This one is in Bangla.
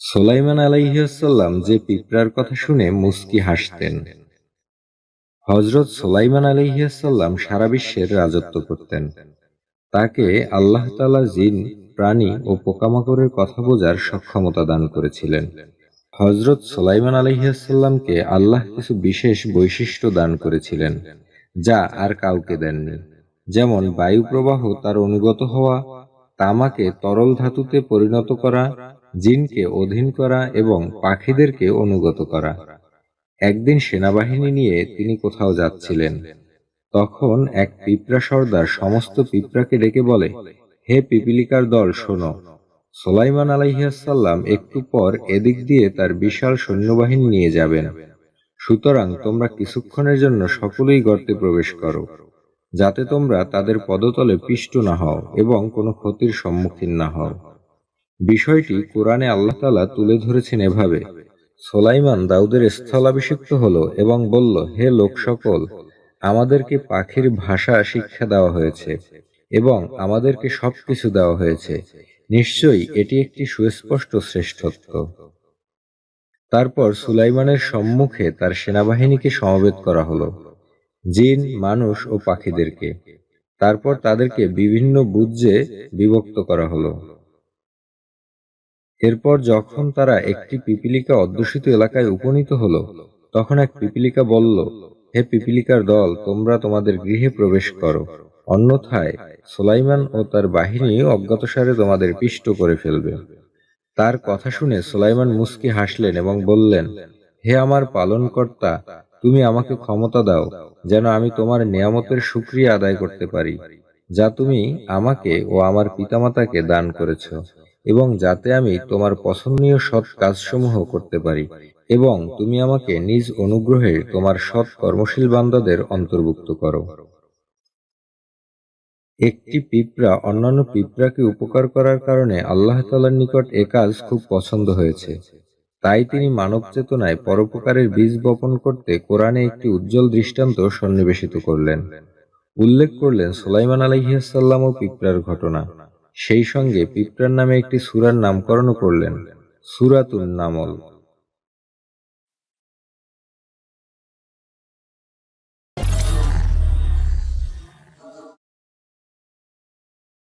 সোলাইমান আলাইহাল্লাম যে পিঁপড়ার কথা শুনে মুস্কি হাসতেন। হজরত সোলাইমান আলাইহাল্লাম সারা বিশ্বের রাজত্ব করতেন। তাকে আল্লাহ তালা জিন, প্রাণী ও পোকামাকড়ের কথা বোঝার সক্ষমতা দান করেছিলেন। হজরত সোলাইমান আলহিহাস্লামকে আল্লাহ কিছু বিশেষ বৈশিষ্ট্য দান করেছিলেন, যা আর কাউকে দেননি। যেমন বায়ু প্রবাহ তার অনুগত হওয়া, তামাকে তরল ধাতুতে পরিণত করা জিনকে অধীন করা এবং পাখিদেরকে অনুগত করা। একদিন সেনাবাহিনী নিয়ে তিনি কোথাও যাচ্ছিলেন। তখন এক পিঁপড়া সর্দার সমস্ত পিঁপড়াকে ডেকে বলে, হে পিপিলিকার দল, শোনো। সোলাইমান আলাইহাসাল্লাম একটু পর এদিক দিয়ে তার বিশাল সৈন্যবাহিনী নিয়ে যাবেন। সুতরাং তোমরা কিছুক্ষণের জন্য সকলেই গর্তে প্রবেশ করো, যাতে তোমরা তাদের পদতলে পিষ্ট না হও এবং কোনো ক্ষতির সম্মুখীন না হও। বিষয়টি কোরআনে আল্লাহ তালা তুলে ধরেছেন এভাবে। সোলাইমান দাউদের স্থলাভিষিক্ত হল এবং বলল, হে লোক সকল, আমাদেরকে পাখির ভাষা শিক্ষা দেওয়া হয়েছে এবং আমাদেরকে সবকিছু দেওয়া হয়েছে। নিশ্চয়ই এটি একটি সুস্পষ্ট শ্রেষ্ঠত্ব। তারপর সুলাইমানের সম্মুখে তার সেনাবাহিনীকে সমবেত করা হলো, জিন, মানুষ ও পাখিদেরকে। তারপর তাদেরকে বিভিন্ন বুজ্জে বিভক্ত করা হলো। এরপর যখন তারা একটি পিপিলিকা অধ্যুষিত এলাকায় উপনীত হলো, তখন এক পিপিলিকা বলল, হে পিপিলিকার দল, তোমরা তোমাদের গৃহে প্রবেশ করো। অন্যথায় সোলাইমান ও তার বাহিনী অজ্ঞাতসারে তোমাদের পিষ্ট করে ফেলবে। তার কথা শুনে সোলাইমান মুস্কি হাসলেন এবং বললেন, হে আমার পালনকর্তা, তুমি আমাকে ক্ষমতা দাও, যেন আমি তোমার নিয়ামতের সুক্রিয়া আদায় করতে পারি, যা তুমি আমাকে ও আমার পিতামাতাকে দান করেছ। এবং যাতে আমি তোমার পছন্দনীয় সৎ কাজসমূহ করতে পারি, এবং তুমি আমাকে নিজ অনুগ্রহে তোমার সৎ কর্মশীল বান্দাদের অন্তর্ভুক্ত করো। একটি পিঁপড়া অন্যান্য পিঁপড়াকে উপকার করার কারণে আল্লাহ তালার নিকট এ কাজ খুব পছন্দ হয়েছে। তাই তিনি মানব চেতনায় পরোপকারের বীজ বপন করতে কোরআনে একটি উজ্জ্বল দৃষ্টান্ত সন্নিবেশিত করলেন। উল্লেখ করলেন সোলাইমান আলহিহাসাল্লাম ও পিঁপড়ার ঘটনা। সেই সঙ্গে পিঁপড়ার নামে একটি সুরার নামকরণও করলেন সুরাতুন নামল।